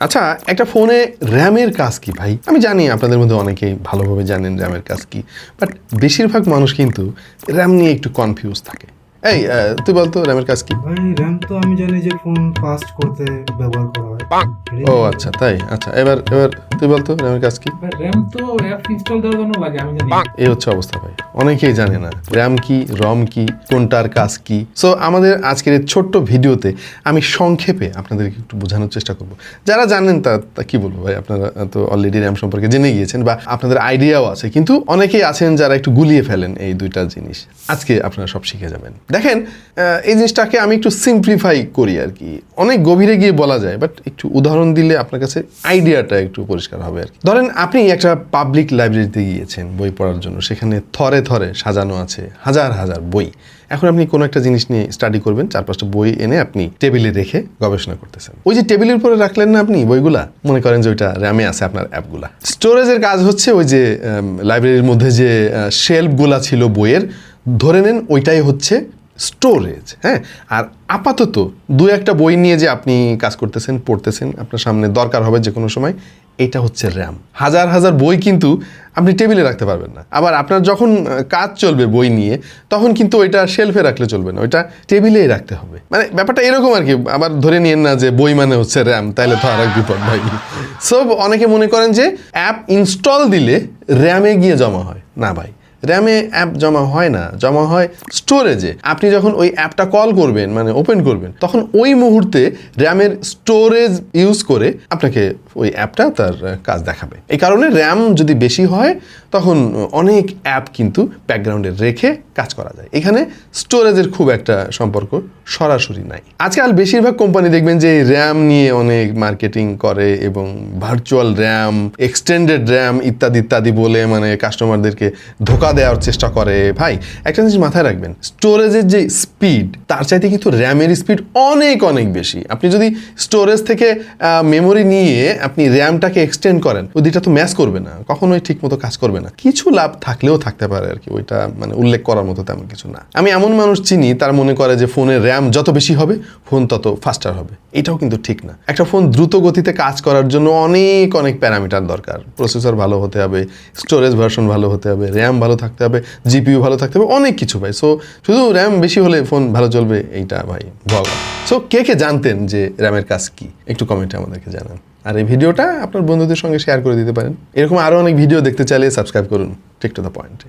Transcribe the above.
আচ্ছা একটা ফোনে র্যামের কাজ কি ভাই? আমি জানি আপনাদের মধ্যে অনেকেই ভালোভাবে জানেন র্যামের কাজ কি বাট বেশিরভাগ মানুষ কিন্তু র্যাম নিয়ে একটু কনফিউজ থাকে। এই তুই বলতো র্যামের কাজ কি? ভাই র্যাম তো আমি জানি যে ফোন ফাস্ট করতে ব্যবহার করা হয়। ও আচ্ছা তাই? আচ্ছা এবার এবার তুই বলতো র্যামের কাজ কি? র্যাম তো অ্যাপ ইনস্টল দেওয়ার জন্য লাগে আমি জানি। এই হচ্ছে অবস্থা ভাই অনেকেই জানে না র্যাম কি রম কি কোনটার কাজ কি। সো আমাদের আজকের এই ছোট্ট ভিডিওতে আমি সংক্ষেপে আপনাদেরকে একটু বোঝানোর চেষ্টা করব। যারা জানেন তা তা কি বলব ভাই আপনারা তো অলরেডি র্যাম সম্পর্কে জেনে গিয়েছেন বা আপনাদের আইডিয়াও আছে কিন্তু অনেকেই আছেন যারা একটু গুলিয়ে ফেলেন এই দুইটা জিনিস। আজকে আপনারা সব শিখে যাবেন। দেখেন আহ, এই জিনিসটাকে আমি একটু সিম্পলিফাই করি আর কি। অনেক গভীরে গিয়ে বলা যায় বাট একটু উদাহরণ দিলে আপনার কাছে আইডিয়াটা একটু পরিষ্কার হবে আর ধরেন আপনি একটা পাবলিক লাইব্রেরিতে গিয়েছেন, বই পড়ার জন্য, সেখানে থরে থরে সাজানো আছে হাজার হাজার বই। এখন আপনি কোনো একটা জিনিস নিয়ে স্টাডি করবেন চার পাঁচটা বই এনে আপনি টেবিলে রেখে গবেষণা করতেছেন। ওই যে টেবিলের উপরে রাখলেন না আপনি বইগুলা? মনে করেন যে ওইটা র্যামে আছে আপনার অ্যাপগুলা। স্টোরেজের কাজ হচ্ছে ওই যে লাইব্রেরির মধ্যে যে শেলফগুলা ছিল বইয়ের, ধরে নেন ওইটাই হচ্ছে স্টোরেজ হ্যাঁ? আর আপাতত দু একটা বই নিয়ে যে আপনি কাজ করতেছেন, পড়তেছেন, আপনার সামনে দরকার হবে যে কোনো সময়, এটা হচ্ছে র্যাম হাজার হাজার বই কিন্তু আপনি টেবিলে রাখতে পারবেন না। আবার আপনার যখন কাজ চলবে বই নিয়ে, তখন কিন্তু ওইটা শেলফে রাখলে চলবে না, ওইটা টেবিলেই রাখতে হবে। মানে ব্যাপারটা এরকম আর কি আবার ধরে নিয়েন না যে বই মানে হচ্ছে র্যাম তাহলে তো আর এক বিপদ ভাই। সব অনেকে মনে করেন যে অ্যাপ ইনস্টল দিলে র্যামে গিয়ে জমা হয়। না ভাই র্যামে অ্যাপ জমা হয় না, জমা হয় স্টোরেজে। আপনি যখন ওই অ্যাপটা কল করবেন মানে ওপেন করবেন, তখন ওই মুহূর্তে র্যামের স্টোরেজ ইউজ করে আপনাকে ওই অ্যাপটা তার কাজ দেখাবে। এই কারণে র্যাম যদি বেশি হয়, তখন অনেক অ্যাপ কিন্তু ব্যাকগ্রাউন্ডে রেখে কাজ করা যায়। এখানে স্টোরেজের খুব একটা সম্পর্ক সরাসরি নাই। আজকাল বেশিরভাগ কোম্পানি দেখবেন যে র্যাম নিয়ে অনেক মার্কেটিং করে এবং ভার্চুয়াল র্যাম, এক্সটেন্ডেড র্যাম ইত্যাদি ইত্যাদি বলে মানে কাস্টমারদেরকে ধোকা দেওয়ার চেষ্টা করে। ভাই, একটা জিনিস মাথায় রাখবেন স্টোরেজের যে স্পিড তার চাইতে কিন্তু র্যামের স্পিড অনেক অনেক বেশি। আপনি যদি স্টোরেজ থেকে মেমোরি নিয়ে আপনি র্যামটাকে এক্সটেন্ড করেন, ওই তো ম্যাচ করবে না, কখনোই ঠিক মতো কাজ করবে না। কিছু লাভ থাকলেও থাকতে পারে আর কি, ওইটা মানে উল্লেখ করার মতো তেমন কিছু না। আমি এমন মানুষ চিনি, তার মনে করে যে ফোনের র্যাম যত বেশি হবে ফোন তত ফাস্টার হবে। এটাও কিন্তু ঠিক না। একটা ফোন দ্রুত গতিতে কাজ করার জন্য অনেক অনেক প্যারামিটার দরকার। প্রসেসর ভালো হতে হবে স্টোরেজ ভার্সন ভালো হতে হবে র্যাম ভালো থাকতে হবে জিপিইউ ভালো থাকতে হবে, অনেক কিছু ভাই। সো শুধু র্যাম বেশি হলে ফোন ভালো চলবে, এইটা ভাই, বল। সো কে কে জানতেন যে র্যামের কাজ কি? একটু কমেন্টে আমাদেরকে জানান। আর এই ভিডিওটা আপনার বন্ধুদের সঙ্গে শেয়ার করে দিতে পারেন। এরকম আরও অনেক ভিডিও দেখতে চাইলে সাবস্ক্রাইব করুন ঠিক টু দ্য পয়েন্টে